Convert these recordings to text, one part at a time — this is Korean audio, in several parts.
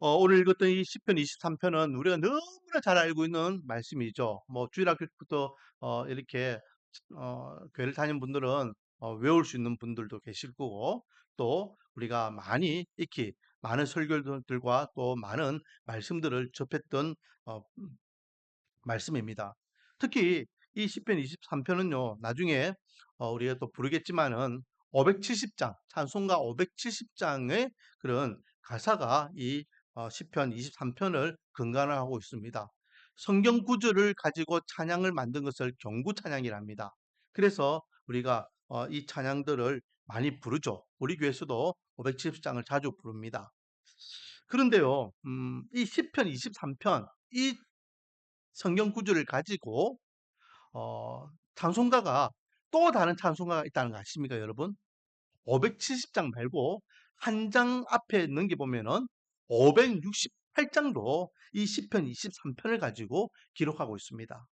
어, 오늘 읽었던 이 시편 23편은 우리가 너무나 잘 알고 있는 말씀이죠. 뭐 주일학교부터 어, 이렇게 어, 교회를 다니는 분들은 어, 외울 수 있는 분들도 계실 거고 또 우리가 많이 익히 많은 설교들과 또 많은 말씀들을 접했던 어, 말씀입니다. 특히 이 시편 23편은요. 나중에 어, 우리가 또 부르겠지만은 570장 찬송가 570장의 그런 가사가 이 어, 시편 23편을 근간하고 있습니다. 성경 구절을 가지고 찬양을 만든 것을 경구 찬양이랍니다. 그래서 우리가 어, 이 찬양들을 많이 부르죠. 우리 교회에서도 570장을 자주 부릅니다. 그런데요, 음, 이 시편 23편 이 성경 구절을 가지고 어, 찬송가가 또 다른 찬송가가 있다는 거 아십니까, 여러분? 570장 말고 한 장 앞에 넘겨보면은 568장도 이 시편 23편을 가지고 기록하고 있습니다.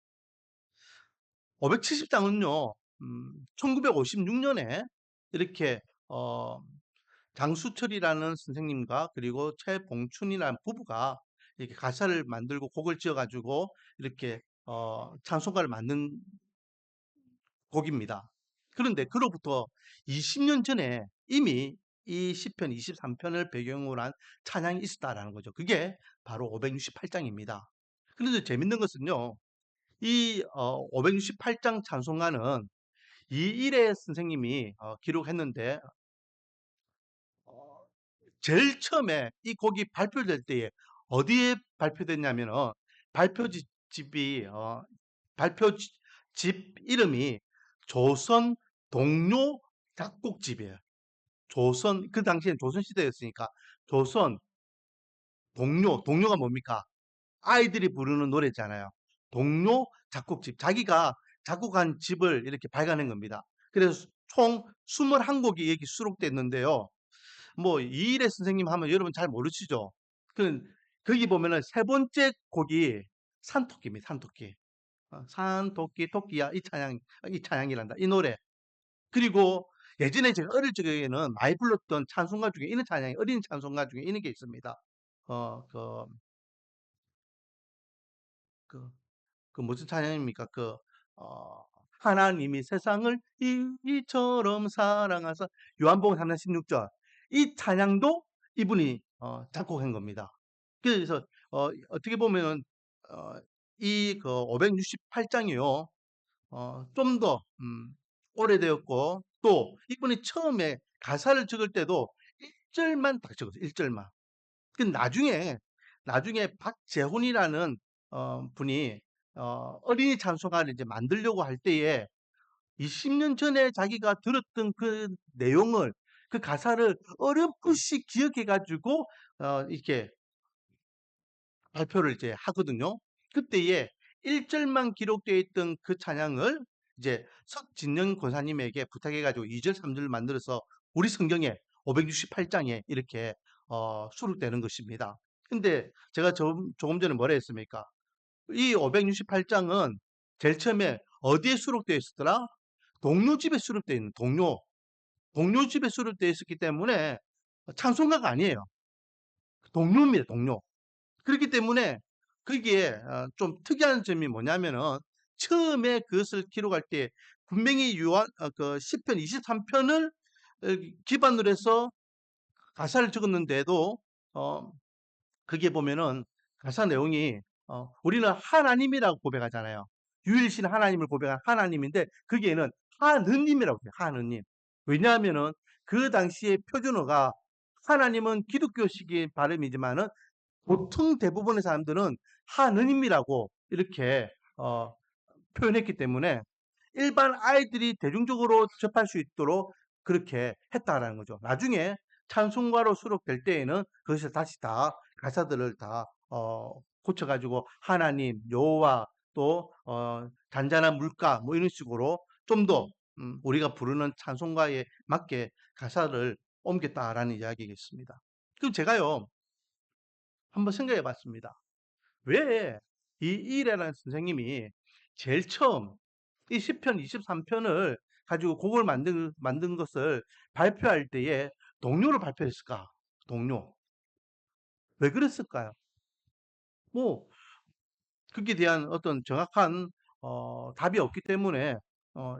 570장은요, 음, 1956년에 이렇게 어, 장수철이라는 선생님과 그리고 최봉춘이라는 부부가 이렇게 가사를 만들고 곡을 지어가지고 이렇게 어, 찬송가를 만든 곡입니다. 그런데 그로부터 20년 전에 이미 이 시편 23편을 배경으로 한 찬양이 있었다라는 거죠. 그게 바로 568장입니다. 그런데 재밌는 것은요. 이 어, 568장 찬송가는 이일의 선생님이 어, 기록했는데 어, 제일 처음에 이 곡이 발표될 때에 어디에 발표됐냐면은 발표집이 어, 발표집 이름이 조선 동료 작곡집이에요. 조선 그 당시엔 조선 시대였으니까 조선 동료 동료가 뭡니까? 아이들이 부르는 노래잖아요. 동료 작곡집 자기가 작곡한 집을 이렇게 발간한 겁니다. 그래서 총 21곡이 여기 수록됐는데요. 뭐 이일의 선생님 하면 여러분 잘 모르시죠? 그 거기 보면은 세 번째 곡이 산토끼입니다. 산토끼. 어, 산토끼 토끼야 이 찬양 이 찬양이란다. 이 노래. 그리고 예전에 제가 어릴 적에는 많이 불렀던 찬송가 중에 이런 찬양이 어린 찬송가 중에 이런 게 있습니다. 어, 그, 그, 그 무슨 찬양입니까? 그, 어, 하나님이 세상을 이처럼 사랑하사 요한복음 3장 16절 이 찬양도 이분이 어, 작곡한 겁니다. 그래서 어, 떻게 보면은 어, 이그 568장이요. 어, 좀더 음, 오래되었고 또 이분이 처음에 가사를 적을 때도 1절만 딱 적었어요. 1절만. 그 나중에 나중에 박재훈이라는 어, 분이 어, 어린이 찬송가를 이제 만들려고 할 때에 20년 전에 자기가 들었던 그 내용을 그 가사를 어렴풋이 기억해 가지고 어, 이렇게 발표를 이제 하거든요. 그때에 1절만 기록되어 있던 그 찬양을 이제 석진영 권사님에게 부탁해 가지고 2절, 3절을 만들어서 우리 성경에 568장에 이렇게 어, 수록되는 것입니다. 근데 제가 좀, 조금 전에 뭐라 했습니까? 이 568장은 제일 처음에 어디에 수록되어 있었더라? 동료집에 수록되어 있는 동료 동료집에 수록되어 있었기 때문에 찬송가가 아니에요. 동료입니다. 동료. 그렇기 때문에 거기에 어, 좀 특이한 점이 뭐냐면은 처음에 그것을 기록할 때 분명히 유한 어, 그 시편 23편을 기반으로 해서 가사를 적었는데도 어 그게 보면은 가사 내용이 어 우리는 하나님이라고 고백하잖아요. 유일신 하나님을 고백한 하나님인데 거기에는 하느님이라고 해요. 하느님. 왜냐하면은 그 당시에 표준어가 하나님은 기독교식의 발음이지만은 보통 대부분의 사람들은 하느님이라고 이렇게 어, 표현했기 때문에 일반 아이들이 대중적으로 접할 수 있도록 그렇게 했다라는 거죠. 나중에 찬송가로 수록될 때에는 그것을 다시 다 가사들을 다 어, 고쳐가지고 하나님, 여호와 또 어, 잔잔한 물가 뭐 이런 식으로 좀더 음, 우리가 부르는 찬송가에 맞게 가사를 옮겼다라는 이야기겠습니다. 그럼 제가요 한번 생각해 봤습니다. 왜이 이래라는 선생님이 제일 처음 이 시편 23편을 가지고 곡을 만든, 만든 것을 발표할 때에 동료를 발표했을까? 동료. 왜 그랬을까요? 뭐 거기에 대한 어떤 정확한 어 답이 없기 때문에 어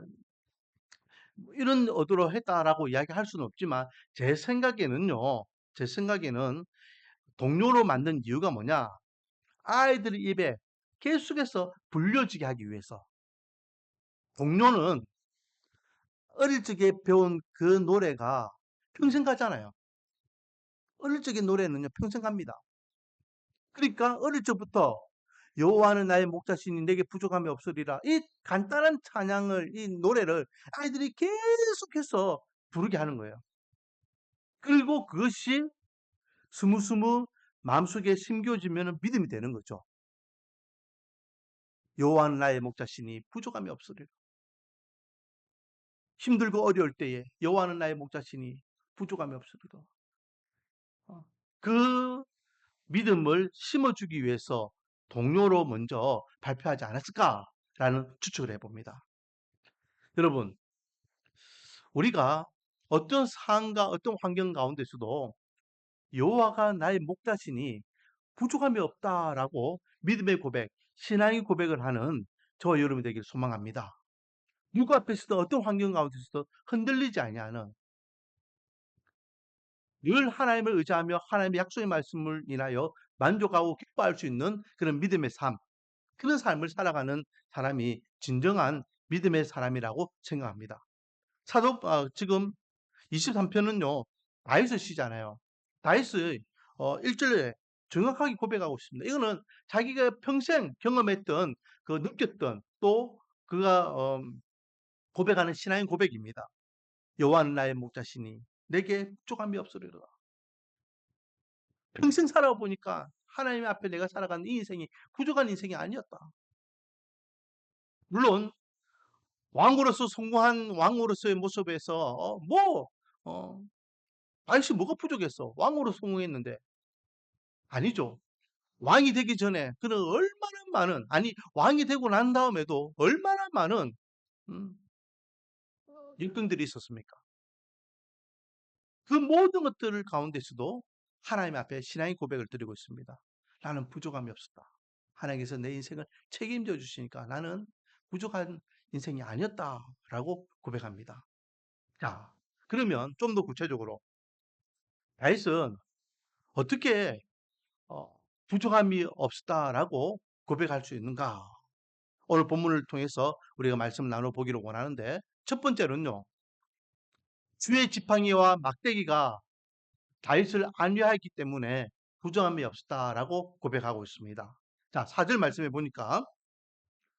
이런 의도로 했다라고 이야기할 수는 없지만 제 생각에는요. 제 생각에는 동료로 만든 이유가 뭐냐? 아이들 입에 계속해서 불려지게 하기 위해서. 동료는 어릴 적에 배운 그 노래가 평생 가잖아요. 어릴 적의 노래는요 평생 갑니다. 그러니까 어릴 적부터 여호와는 나의 목자시니 내게 부족함이 없으리라. 이 간단한 찬양을 이 노래를 아이들이 계속해서 부르게 하는 거예요. 그리고 그것이 스무스무 마음속에 심겨지면 믿음이 되는 거죠. 여호와는 나의 목자시니 부족함이 없으리라. 힘들고 어려울 때에 여호와는 나의 목자시니 부족함이 없으리라. 어, 그 믿음을 심어주기 위해서 동료로 먼저 발표하지 않았을까라는 추측을 해봅니다. 여러분, 우리가 어떤 상황과 어떤 환경 가운데서도 여호와가 나의 목자시니 부족함이 없다라고 믿음의 고백, 신앙의 고백을 하는 저와 여러분이 되길 소망합니다. 누구 앞에서도 어떤 환경 가운데서도 흔들리지 아니하는 늘 하나님을 의지하며 하나님의 약속의 말씀을 인하여 만족하고 기뻐할 수 있는 그런 믿음의 삶, 그런 삶을 살아가는 사람이 진정한 믿음의 사람이라고 생각합니다. 사도 어, 지금 23편은요. 다윗의 시잖아요. 다윗의 어, 1절에 정확하게 고백하고 있습니다. 이거는 자기가 평생 경험했던 그 느꼈던 또 그가 어, 고백하는 신앙의 고백입니다. 여호와는 나의 목자시니 내게 부족함이 없으리라. 평생 살아보니까 하나님 앞에 내가 살아가는 이 인생이 부족한 인생이 아니었다. 물론 왕으로서 성공한 왕으로서의 모습에서 어, 뭐 어, 아이씨 뭐가 부족했어? 왕으로 성공했는데 아니죠. 왕이 되기 전에 그는 얼마나 많은 아니 왕이 되고 난 다음에도 얼마나 많은 음, 일등들이 있었습니까? 그 모든 것들 가운데서도 하나님 앞에 신앙의 고백을 드리고 있습니다. 나는 부족함이 없었다. 하나님께서 내 인생을 책임져 주시니까 나는 부족한 인생이 아니었다라고 고백합니다. 자, 그러면 좀 더 구체적으로 다윗은 어떻게 어, 부족함이 없었다라고 고백할 수 있는가? 오늘 본문을 통해서 우리가 말씀 나눠 보기를 원하는데 첫 번째로는요. 주의 지팡이와 막대기가 다윗을 안위하였기 때문에 부정함이 없었다라고 고백하고 있습니다. 자, 4절 말씀해 보니까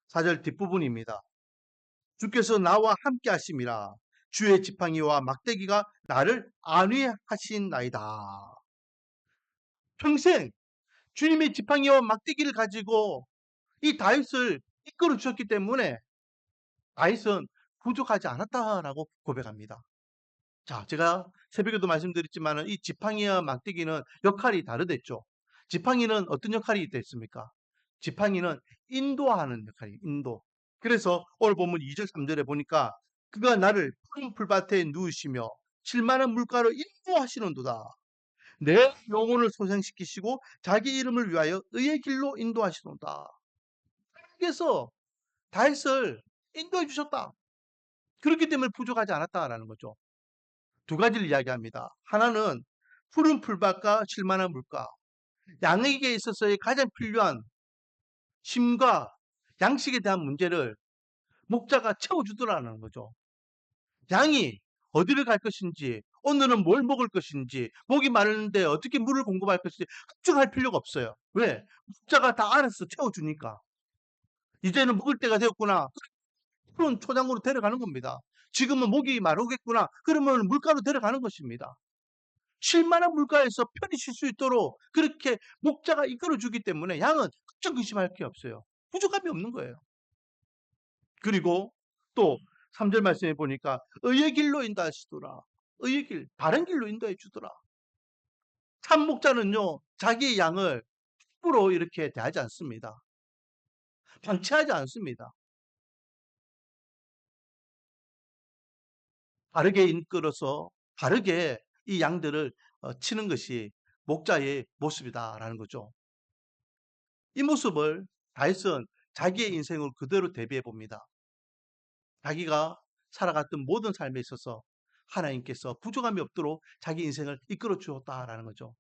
4절 뒷부분입니다. 주께서 나와 함께 하심이라 주의 지팡이와 막대기가 나를 안위하신 나이다. 평생 주님의 지팡이와 막대기를 가지고 이 다윗을 이끌어 주셨기 때문에 다윗은 부족하지 않았다라고 고백합니다. 자, 제가 새벽에도 말씀드렸지만 이 지팡이와 막대기는 역할이 다르댔죠. 지팡이는 어떤 역할이 있습니까? 지팡이는 인도하는 역할이 인도. 그래서 오늘 보면 2절 3절에 보니까 그가 나를 푸른 풀밭에 누우시며 칠만한 물가로 인도하시는도다. 내 영혼을 소생시키시고 자기 이름을 위하여 의의 길로 인도하시는도다. 그래서 다윗을 인도해 주셨다. 그렇기 때문에 부족하지 않았다라는 거죠. 두 가지를 이야기합니다. 하나는 푸른 풀밭과 칠만한 물가. 양에게 있어서의 가장 필요한 힘과 양식에 대한 문제를 목자가 채워주더라는 거죠. 양이 어디를 갈 것인지, 오늘은 뭘 먹을 것인지, 목이 마르는데 어떻게 물을 공급할 것인지 걱정할 필요가 없어요. 왜? 목자가 다 알아서 채워주니까. 이제는 먹을 때가 되었구나. 푸른 초장으로 데려가는 겁니다. 지금은 목이 마르겠구나. 그러면 물가로 데려가는 것입니다. 쉴만한 물가에서 편히 쉴 수 있도록 그렇게 목자가 이끌어주기 때문에 양은 걱정 의심할 게 없어요. 부족함이 없는 거예요. 그리고 또 3절 말씀에 보니까 의의 길로 인도하시더라. 의의 길, 바른 길로 인도해 주더라. 참 목자는요, 자기 양을 함부로 이렇게 대하지 않습니다. 방치하지 않습니다. 바르게 이끌어서 바르게 이 양들을 어, 치는 것이 목자의 모습이다라는 거죠. 이 모습을 다윗은 자기의 인생을 그대로 대비해 봅니다. 자기가 살아갔던 모든 삶에 있어서 하나님께서 부족함이 없도록 자기 인생을 이끌어 주었다라는 거죠.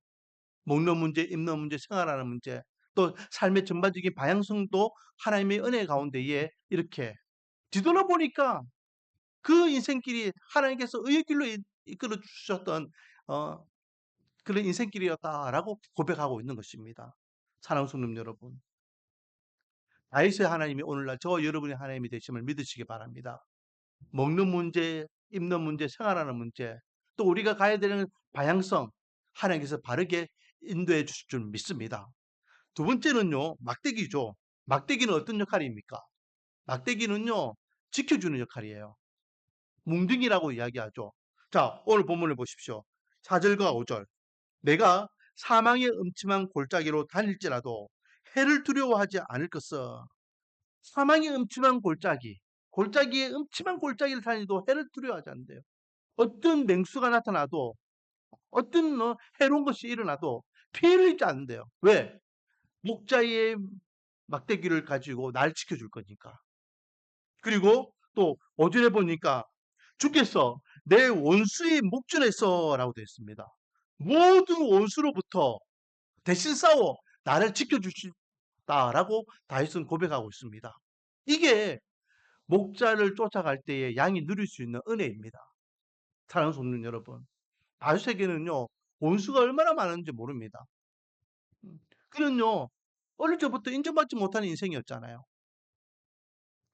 먹는 문제, 입는 문제, 생활하는 문제, 또 삶의 전반적인 방향성도 하나님의 은혜 가운데에 이렇게 뒤돌아보니까 그 인생길이 하나님께서 의의 길로 이끌어 주셨던 어, 그런 인생길이었다라고 고백하고 있는 것입니다. 사랑하는 성님 여러분. 다윗의 하나님이 오늘날 저와 여러분의 하나님이 되심을 믿으시기 바랍니다. 먹는 문제, 입는 문제, 생활하는 문제, 또 우리가 가야 되는 방향성 하나님께서 바르게 인도해 주실 줄 믿습니다. 두 번째는요, 막대기죠. 막대기는 어떤 역할입니까? 막대기는요, 지켜주는 역할이에요. 뭉둥이라고 이야기하죠. 자, 오늘 본문을 보십시오. 4절과 5절. 내가 사망의 음침한 골짜기로 다닐지라도 해를 두려워하지 않을 것은 사망의 음침한 골짜기, 골짜기에 음침한 골짜기를 다니도 해를 두려워하지 않는데요. 어떤 맹수가 나타나도 어떤 뭐 해로운 것이 일어나도 피해를 입지 않는데요. 왜? 목자의 막대기를 가지고 날 지켜줄 거니까. 그리고 또 5절에 보니까 주께서 내 원수의 목전에서 라고 되어 있습니다. 모든 원수로부터 대신 싸워 나를 지켜주시다라고 다윗은 고백하고 있습니다. 이게 목자를 쫓아갈 때에 양이 누릴 수 있는 은혜입니다. 사랑하는 손님 여러분, 다윗에게는요 원수가 얼마나 많은지 모릅니다. 음, 그는요 어릴 적부터 인정받지 못하는 인생이었잖아요.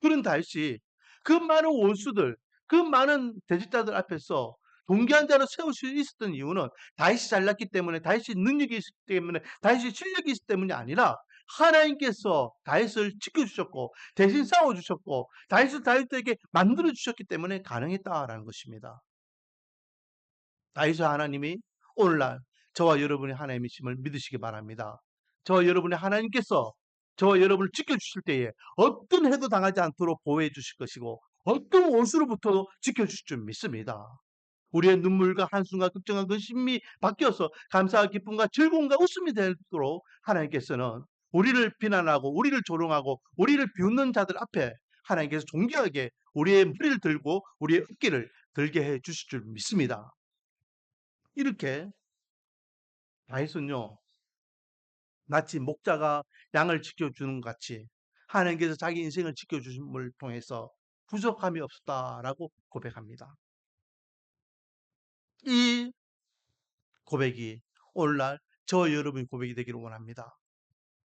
그런 다윗이 그 많은 원수들, 그 많은 대직자들 앞에서 동기한 자로 세울 수 있었던 이유는 다윗이 잘났기 때문에 다윗이 능력이 있기 때문에 다윗이 실력이 있기 때문이 아니라 하나님께서 다윗을 지켜주셨고 대신 싸워주셨고 다윗을 다윗에게 만들어 주셨기 때문에 가능했다라는 것입니다. 다윗의 하나님이 오늘날 저와 여러분의 하나님이심을 믿으시기 바랍니다. 저와 여러분의 하나님께서 저와 여러분을 지켜주실 때에 어떤 해도 당하지 않도록 보호해 주실 것이고 어떤 원수로부터도 지켜주실 줄 믿습니다. 우리의 눈물과 한숨과 걱정과 근심이 바뀌어서 감사와 기쁨과 즐거움과 웃음이 되도록 하나님께서는 우리를 비난하고 우리를 조롱하고 우리를 비웃는 자들 앞에 하나님께서 존경하게 우리의 머리를 들고 우리의 어깨를 들게 해 주실 줄 믿습니다. 이렇게 다윗은요 마치 목자가 양을 지켜주는 것 같이 하나님께서 자기 인생을 지켜주심을 통해서 부족함이 없었다라고 고백합니다. 이 고백이 오늘날 저 여러분의 고백이 되기를 원합니다.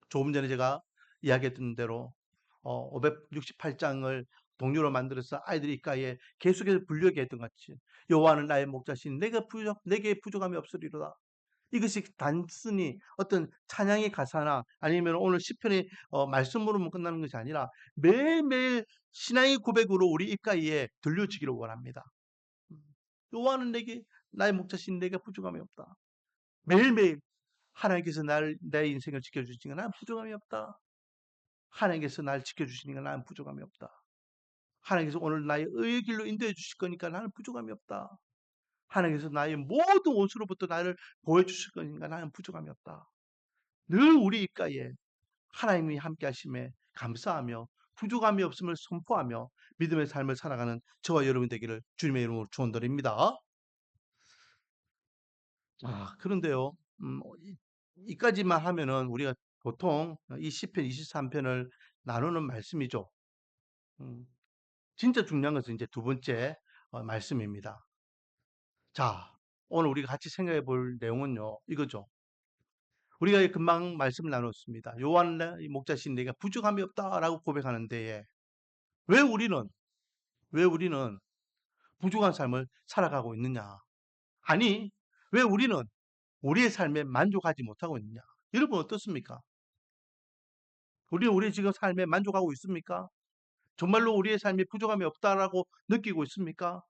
조금 전에 제가 이야기했던 대로 어, 568장을 동료로 만들어서 아이들이 입가에 계속해서 불려게 했던 것 같이 여호와는 나의 목자신 내가 부족 내게 부족함이 없으리로다. 이것이 단순히 어떤 찬양의 가사나 아니면 오늘 시편의 어, 말씀으로만 끝나는 것이 아니라 매일매일 신앙의 고백으로 우리 입가에 들려지기를 원합니다. 음, 여호와는 내게 나의 목자신 내게 부족함이 없다. 매일매일 하나님께서 날, 내 인생을 지켜주시니까 나는 부족함이 없다. 하나님께서 날 지켜주시니까 나는 부족함이 없다. 하나님께서 오늘 나의 의의 길로 인도해 주실 거니까 나는 부족함이 없다. 하나님께서 나의 모든 원수로부터 나를 보호해 주실 거니까 나는 부족함이 없다. 늘 우리 입가에 하나님이 함께 하심에 감사하며 부족함이 없음을 선포하며 믿음의 삶을 살아가는 저와 여러분 되기를 주님의 이름으로 축원드립니다. 아, 그런데요. 음, 이, 이까지만 하면은 우리가 보통 이 시편 23편을 나누는 말씀이죠. 음, 진짜 중요한 것은 이제 두 번째 어, 말씀입니다. 자, 오늘 우리가 같이 생각해 볼 내용은요, 이거죠. 우리가 금방 말씀을 나눴습니다. 요한 목자신 내가 부족함이 없다라고 고백하는 데에 왜 우리는, 왜 우리는 부족한 삶을 살아가고 있느냐? 아니, 왜 우리는 우리의 삶에 만족하지 못하고 있느냐? 여러분 어떻습니까? 우리 우리 지금 삶에 만족하고 있습니까? 정말로 우리의 삶에 부족함이 없다라고 느끼고 있습니까?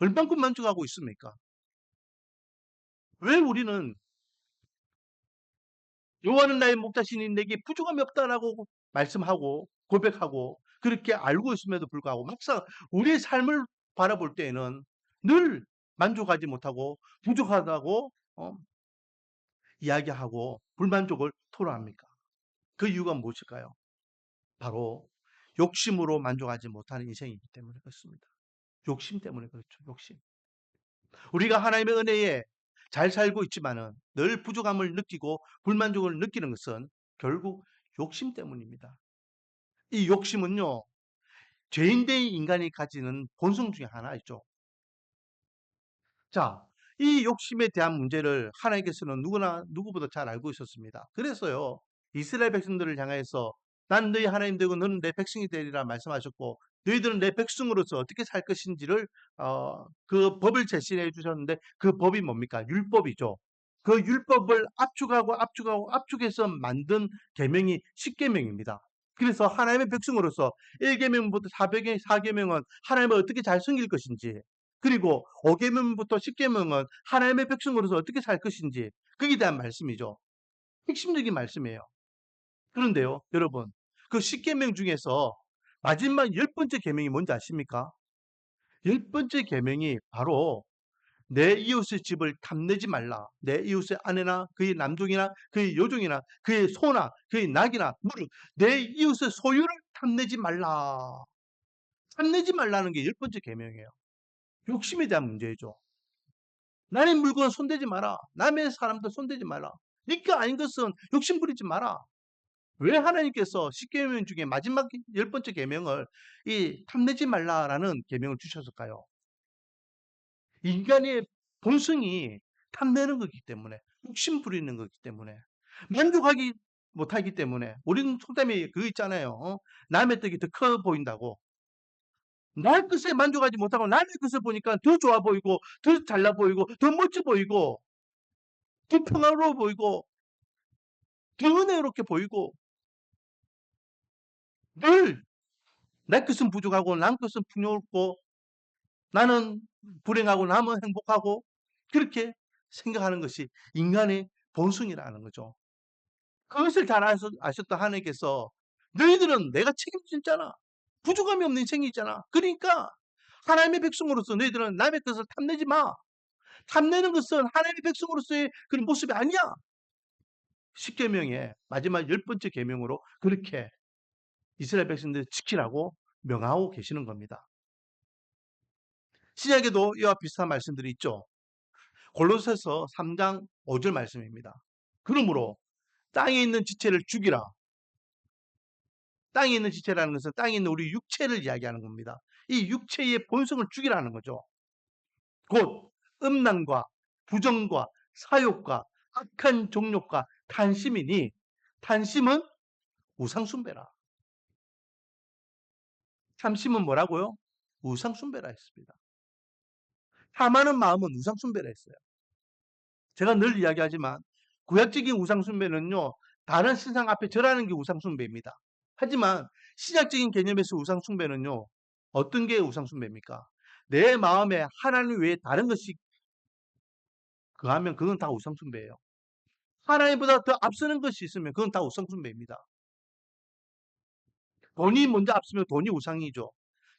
얼만큼 만족하고 있습니까? 왜 우리는 여호와는 나의 목자신이 내게 부족함이 없다라고 말씀하고 고백하고 그렇게 알고 있음에도 불구하고 막상 우리의 삶을 바라볼 때에는 늘 만족하지 못하고 부족하다고 어, 이야기하고 불만족을 토로합니까? 그 이유가 무엇일까요? 바로 욕심으로 만족하지 못하는 인생이기 때문에 그렇습니다. 욕심 때문에 그렇죠. 욕심. 우리가 하나님의 은혜에 잘 살고 있지만은 늘 부족함을 느끼고 불만족을 느끼는 것은 결국 욕심 때문입니다. 이 욕심은요, 죄인된 인간이 가지는 본성 중에 하나이죠. 자, 이 욕심에 대한 문제를 하나님께서는 누구나 누구보다 잘 알고 있었습니다. 그래서요, 이스라엘 백성들을 향해서 난 너희 하나님 되고 너는 내 백성이 되리라 말씀하셨고 너희들은 내 백성으로서 어떻게 살 것인지를 어, 그 법을 제시해 주셨는데 그 법이 뭡니까? 율법이죠. 그 율법을 압축하고 압축하고 압축해서 만든 계명이 십계명입니다. 그래서 하나님의 백성으로서 1계명부터 400개 4계명은 하나님을 어떻게 잘 섬길 것인지 그리고 5계명부터 10계명은 하나님의 백성으로서 어떻게 살 것인지 거기에 대한 말씀이죠. 핵심적인 말씀이에요. 그런데요, 여러분, 그 10계명 중에서 마지막 열 번째 계명이 뭔지 아십니까? 열 번째 계명이 바로 내 이웃의 집을 탐내지 말라. 내 이웃의 아내나 그의 남종이나 그의 여종이나 그의 소나 그의 낙이나 무릇 내 이웃의 소유를 탐내지 말라. 탐내지 말라는 게 열 번째 계명이에요. 욕심에 대한 문제죠. 남의 물건 손대지 마라. 남의 사람들 손대지 마라. 니가 아닌 것은 욕심 부리지 마라. 왜 하나님께서 10계명 중에 마지막 열 번째 계명을 이 탐내지 말라라는 계명을 주셨을까요? 인간의 본성이 탐내는 거기 때문에 욕심 부리는 거기 때문에 만족하기 못하기 때문에 우리는 속담이 그거 있잖아요. 어? 남의 떡이 더 커 보인다고. 날 것에 만족하지 못하고 남의 것을 보니까 더 좋아 보이고 더 잘나 보이고 더 멋져 보이고 더 평화로워 보이고 더 은혜롭게 보이고 늘 내 것은 부족하고 남 것은 풍요롭고 나는 불행하고 남은 행복하고 그렇게 생각하는 것이 인간의 본성이라는 거죠. 그것을 잘 아셨던 하나님께서 너희들은 내가 책임지잖아. 부족함이 없는 인생이잖아. 그러니까 하나님의 백성으로서 너희들은 남의 것을 탐내지 마. 탐내는 것은 하나님의 백성으로서의 그런 모습이 아니야. 십계명의 마지막 열 번째 계명으로 그렇게 이스라엘 백성들 지키라고 명하고 계시는 겁니다. 신약에도 이와 비슷한 말씀들이 있죠. 골로새서 3장 5절 말씀입니다. 그러므로 땅에 있는 지체를 죽이라. 땅에 있는 지체라는 것은 땅에 있는 우리 육체를 이야기하는 겁니다. 이 육체의 본성을 죽이라는 거죠. 곧 음란과 부정과 사욕과 악한 종욕과 탄심이니 탄심은 우상숭배라. 참심은 뭐라고요? 우상숭배라 했습니다. 탐하는 마음은 우상숭배라 했어요. 제가 늘 이야기하지만 구약적인 우상숭배는요. 다른 신상 앞에 절하는 게 우상숭배입니다. 하지만 신약적인 개념에서 우상 숭배는요. 어떤 게 우상 숭배입니까? 내 마음에 하나님 외에 다른 것이 그하면 그건 다 우상 숭배예요. 하나님보다 더 앞서는 것이 있으면 그건 다 우상 숭배입니다. 돈이 먼저 앞서면 돈이 우상이죠.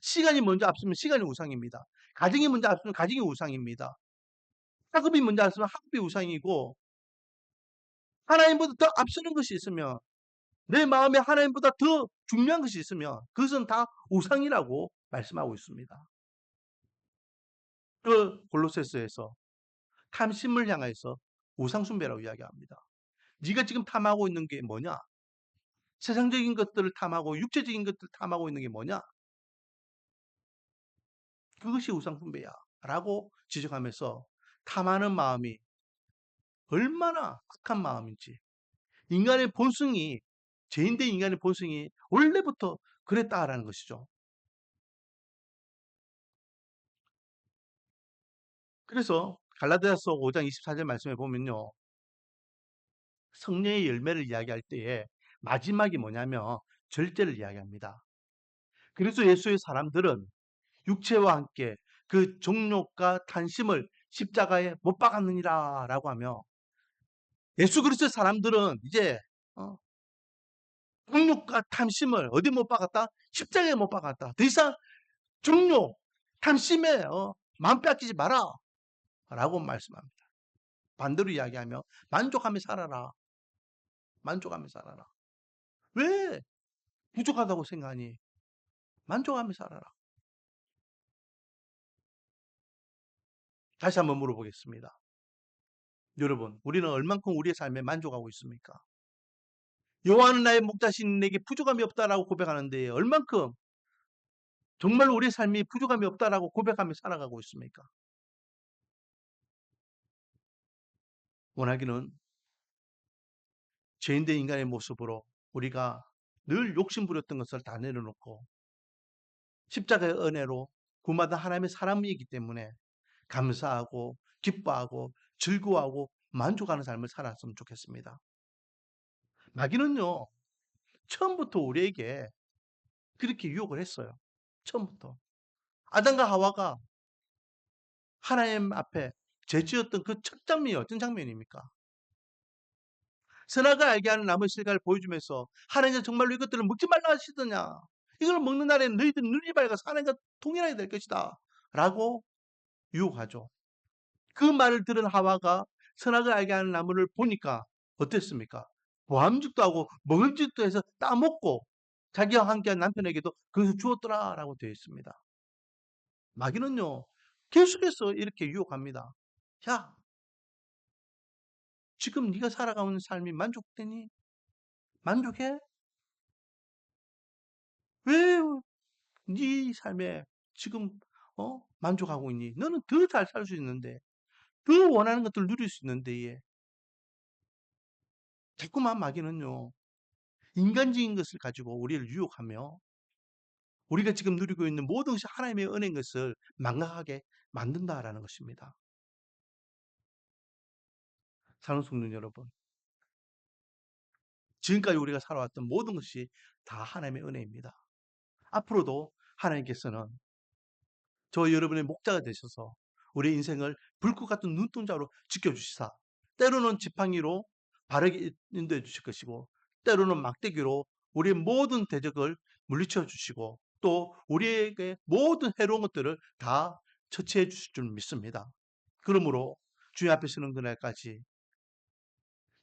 시간이 먼저 앞서면 시간이 우상입니다. 가정이 먼저 앞서면 가정이 우상입니다. 학업이 먼저 앞서면 학업이 우상이고 하나님보다 더 앞서는 것이 있으면 내 마음에 하나님보다 더 중요한 것이 있으면 그것은 다 우상이라고 말씀하고 있습니다. 그 골로새서에서 탐심을 향해서 우상숭배라고 이야기합니다. 네가 지금 탐하고 있는 게 뭐냐? 세상적인 것들을 탐하고 육체적인 것들을 탐하고 있는 게 뭐냐? 그것이 우상숭배야. 라고 지적하면서 탐하는 마음이 얼마나 극한 마음인지 인간의 본성이 죄인된 인간의 본성이 원래부터 그랬다라는 것이죠. 그래서 갈라디아서 5장 24절 말씀에 보면요. 성령의 열매를 이야기할 때에 마지막이 뭐냐면 절제를 이야기합니다. 그래서 예수의 사람들은 육체와 함께 그 종욕과 탄심을 십자가에 못 박았느니라 라고 하며 예수 그리스도의 사람들은 이제 어, 종욕과 탐심을 어디 못 박았다? 십자가에 못 박았다. 더 이상 종욕, 탐심에 어, 마음 뺏기지 마라 라고 말씀합니다. 반대로 이야기하며 만족하며 살아라. 만족하며 살아라. 왜 부족하다고 생각하니? 만족하며 살아라. 다시 한번 물어보겠습니다. 여러분, 우리는 얼만큼 우리의 삶에 만족하고 있습니까? 여호와는 나의 목자신 내게 부족함이 없다라고 고백하는데 얼만큼 정말 우리의 삶이 부족함이 없다라고 고백하며 살아가고 있습니까? 원하기는 죄인된 인간의 모습으로 우리가 늘 욕심 부렸던 것을 다 내려놓고 십자가의 은혜로 구마다 하나님의 사람이기 때문에 감사하고 기뻐하고 즐거워하고 만족하는 삶을 살았으면 좋겠습니다. 마귀는요, 처음부터 우리에게 그렇게 유혹을 했어요. 처음부터. 아담과 하와가 하나님 앞에 죄지었던 그 첫 장면이 어떤 장면입니까? 선악을 알게 하는 나무 실과를 보여주면서 하나님께서 정말로 이것들을 먹지 말라 하시더냐? 이걸 먹는 날에는 너희들 눈이 밝아서 하나님과 동일하게 될 것이다. 라고 유혹하죠. 그 말을 들은 하와가 선악을 알게 하는 나무를 보니까 어땠습니까? 보함직도 하고 먹을짓도 해서 따먹고 자기와 함께한 남편에게도 그것을 주었더라 라고 되어 있습니다. 마귀는요 계속해서 이렇게 유혹합니다. 야 지금 네가 살아가는 삶이 만족되니? 만족해? 왜 네 삶에 지금 어? 만족하고 있니? 너는 더 잘 살 수 있는데 더 원하는 것들을 누릴 수 있는데 예. 자꾸만 마귀는요 인간적인 것을 가지고 우리를 유혹하며 우리가 지금 누리고 있는 모든 것이 하나님의 은혜인 것을 망각하게 만든다라는 것입니다. 사는 성도 여러분, 지금까지 우리가 살아왔던 모든 것이 다 하나님의 은혜입니다. 앞으로도 하나님께서는 저 여러분의 목자가 되셔서 우리 인생을 불꽃 같은 눈동자로 지켜주시사 때로는 지팡이로 바르게 인도해 주실 것이고 때로는 막대기로 우리의 모든 대적을 물리쳐 주시고 또 우리에게 모든 해로운 것들을 다 처치해 주실 줄 믿습니다. 그러므로 주님 앞에 서는 그날까지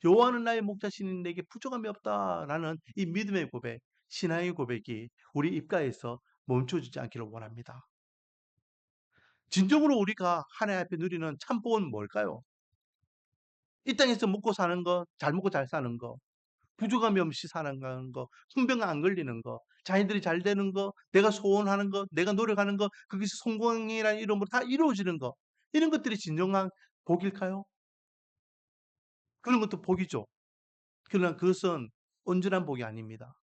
여호와는 나의 목자신이 내게 부족함이 없다라는 이 믿음의 고백, 신앙의 고백이 우리 입가에서 멈춰지지 않기를 원합니다. 진정으로 우리가 하나님 앞에 누리는 참 복은 뭘까요? 이 땅에서 먹고 사는 거, 잘 먹고 잘 사는 거, 부족함이 없이 사는 거, 훈병 안 걸리는 거, 자기들이 잘 되는 거, 내가 소원하는 거, 내가 노력하는 거, 그것이 성공이라는 이름으로 다 이루어지는 거, 이런 것들이 진정한 복일까요? 그런 것도 복이죠. 그러나 그것은 온전한 복이 아닙니다.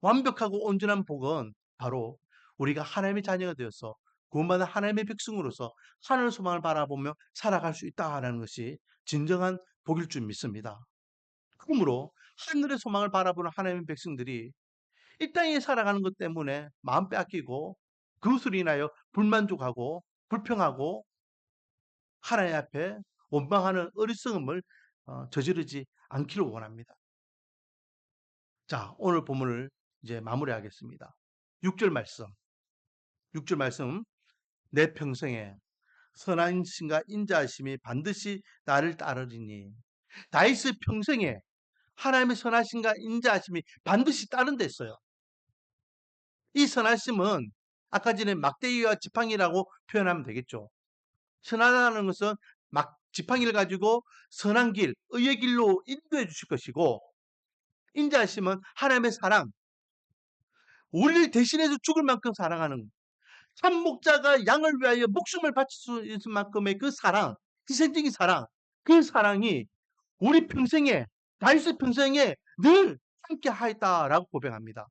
완벽하고 온전한 복은 바로 우리가 하나님의 자녀가 되어서 구원받은 하나님의 백성으로서 하늘 소망을 바라보며 살아갈 수 있다라는 것이 진정한 복일 줄 믿습니다. 그러므로 하늘의 소망을 바라보는 하나님의 백성들이 이 땅에 살아가는 것 때문에 마음 빼앗기고 그것으로 인하여 불만족하고 불평하고 하나님 앞에 원망하는 어리석음을 어, 저지르지 않기를 원합니다. 자, 오늘 본문을 이제 마무리하겠습니다. 6절 말씀. 6절 말씀. 내 평생에 선한 신과 인자하심이 반드시 나를 따르리니. 다윗의 평생에 하나님의 선하심과 인자하심이 반드시 따른댔어요. 이 선하심은 아까 전에 막대기와 지팡이라고 표현하면 되겠죠. 선하다는 것은 막 지팡이를 가지고 선한 길, 의의 길로 인도해 주실 것이고 인자하심은 하나님의 사랑, 우리를 대신해서 죽을 만큼 사랑하는 참 목자가 양을 위하여 목숨을 바칠 수 있을 만큼의 그 사랑, 희생적인 사랑, 그 사랑이 우리 평생에 다윗의 평생에 늘 함께 하였다라고 고백합니다.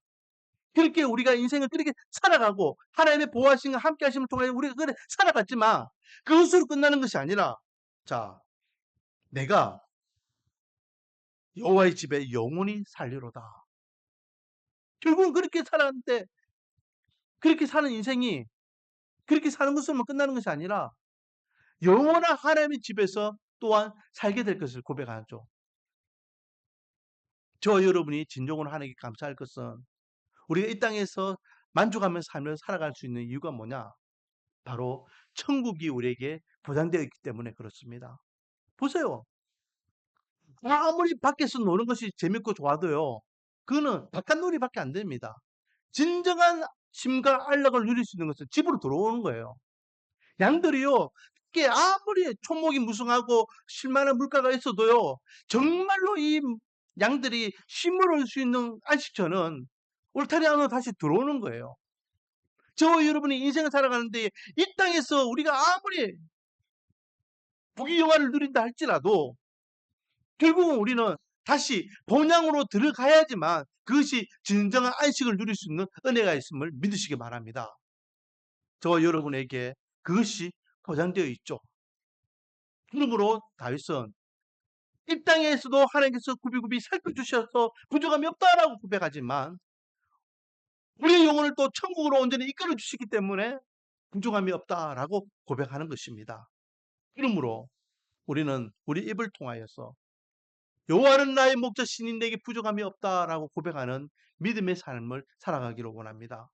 그렇게 우리가 인생을 그렇게 살아가고 하나님의 보호하심과 함께 하심을 통해 우리가 그래 살아갔지만 그것으로 끝나는 것이 아니라 자 내가 여호와의 집에 영원히 살리로다. 결국은 그렇게 살았는데 그렇게 사는 인생이 그렇게 사는 것으로만 끝나는 것이 아니라 영원한 하나님의 집에서 또한 살게 될 것을 고백하죠. 저 여러분이 진정으로 하나님께 감사할 것은 우리가 이 땅에서 만족하면서 살며 살아갈 수 있는 이유가 뭐냐? 바로 천국이 우리에게 보장되어 있기 때문에 그렇습니다. 보세요. 아무리 밖에서 노는 것이 재밌고 좋아도요. 그거는 바깥놀이밖에 안 됩니다. 진정한 심과 안락을 누릴 수 있는 것은 집으로 들어오는 거예요. 양들이요. 이게 아무리 촌목이 무성하고 쉴만한 물가가 있어도요. 정말로 이 양들이 쉼을 얻을 수 있는 안식처는 울타리 안으로 다시 들어오는 거예요. 저와 여러분이 인생을 살아가는데 이 땅에서 우리가 아무리 부귀영화를 누린다 할지라도 결국은 우리는 다시 본향으로 들어가야지만 그것이 진정한 안식을 누릴 수 있는 은혜가 있음을 믿으시기 바랍니다. 저와 여러분에게 그것이 보장되어 있죠. 그러므로 다윗은 이 땅에서도 하나님께서 굽이굽이 살펴주셔서 부족함이 없다라고 고백하지만 우리의 영혼을 또 천국으로 온전히 이끌어 주시기 때문에 부족함이 없다라고 고백하는 것입니다. 그러므로 우리는 우리 입을 통하여서 여호와는 나의 목자 신인 내게 부족함이 없다라고 고백하는 믿음의 삶을 살아가기를 원합니다.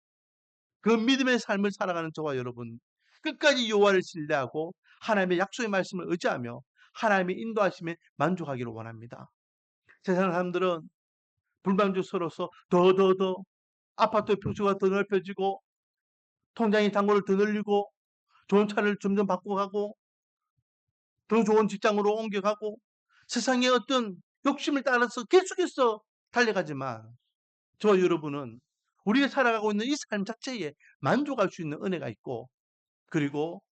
그 믿음의 삶을 살아가는 저와 여러분 끝까지 여호와를 신뢰하고 하나님의 약속의 말씀을 의지하며 하나님의 인도하심에 만족하기를 원합니다. 세상 사람들은 불만족스러워서 더더더 아파트 평수가 더 넓혀지고 통장의 잔고를 더 늘리고 좋은 차를 점점 바꾸고 가고 더 좋은 직장으로 옮겨가고 세상의 어떤 욕심을 따라서 계속해서 달려가지만 저와 여러분은 우리가 살아가고 있는 이 삶 자체에 만족할 수 있는 은혜가 있고 그리고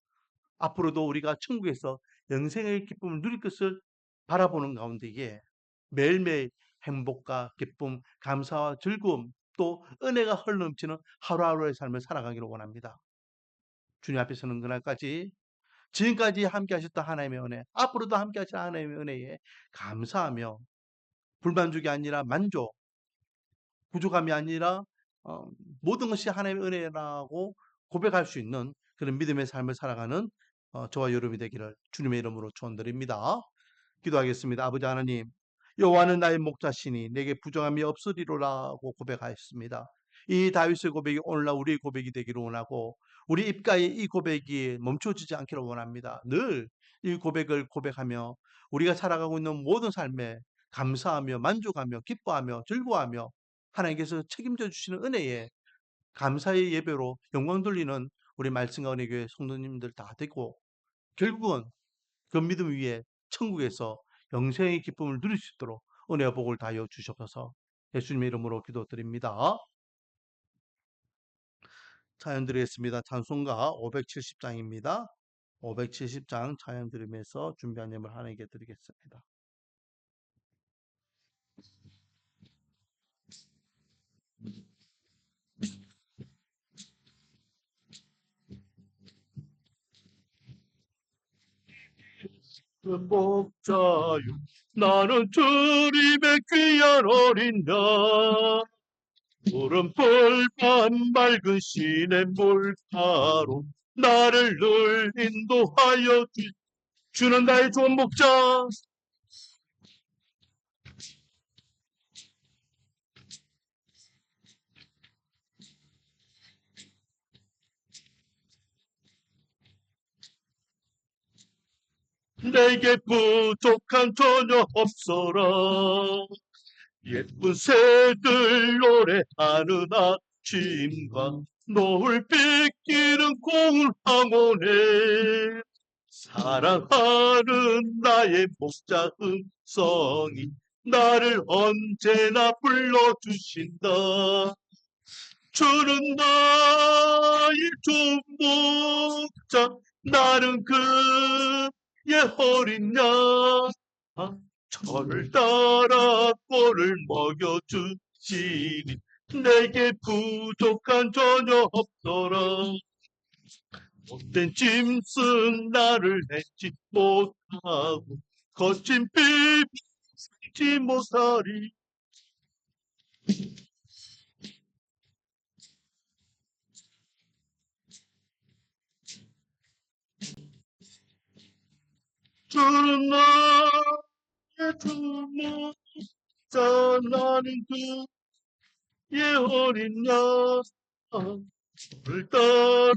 앞으로도 우리가 천국에서 영생의 기쁨을 누릴 것을 바라보는 가운데에 매일매일 행복과 기쁨, 감사와 즐거움 또 은혜가 흘러넘치는 하루하루의 삶을 살아가기를 원합니다. 주님 앞에 서는 그날까지 지금까지 함께 하셨던 하나님의 은혜, 앞으로도 함께 하실 하나님의 은혜에 감사하며 불만족이 아니라 만족, 부족함이 아니라 어, 모든 것이 하나님의 은혜라고 고백할 수 있는 그런 믿음의 삶을 살아가는 어, 저와 여러분이 되기를 주님의 이름으로 축원드립니다. 기도하겠습니다. 아버지 하나님, 여호와는 나의 목자시니 내게 부정함이 없으리로라고 고백하였습니다. 이 다윗의 고백이 오늘날 우리의 고백이 되기를 원하고 우리 입가에 이 고백이 멈춰지지 않기를 원합니다. 늘 이 고백을 고백하며 우리가 살아가고 있는 모든 삶에 감사하며 만족하며 기뻐하며 즐거워하며 하나님께서 책임져 주시는 은혜에 감사의 예배로 영광 돌리는 우리 말씀과 은혜교회 성도님들 다 되고 결국은 그 믿음 위에 천국에서 영생의 기쁨을 누릴 수 있도록 은혜와 복을 다하여 주셔서 예수님의 이름으로 기도드립니다. 찬양 드리겠습니다. 찬송가 570장입니다. 570장 찬양 드리면서 준비한 예물 하나님께 드리겠습니다. 그 목자유 나는 주님의 귀한 어린 양 푸른불만 맑은 시내 물가로 나를 늘 인도하여 주, 주는 나의 좋은 목자. 내게 부족한 전혀 없어라 예쁜 새들 노래하는 아침과 노을 빗기는 고운 황혼에 사랑하는 나의 목자 음성이 나를 언제나 불러주신다. 주는 나의 좋은 목자 나는 그의 어린 양 저를 따라 꼴을 먹여주시니 내게 부족한 전혀 없더라. 못된 짐승 나를 내지 못하고 거친 비비지 못하리. 주는 나 의 주모 나는 그의 어린 양을 따라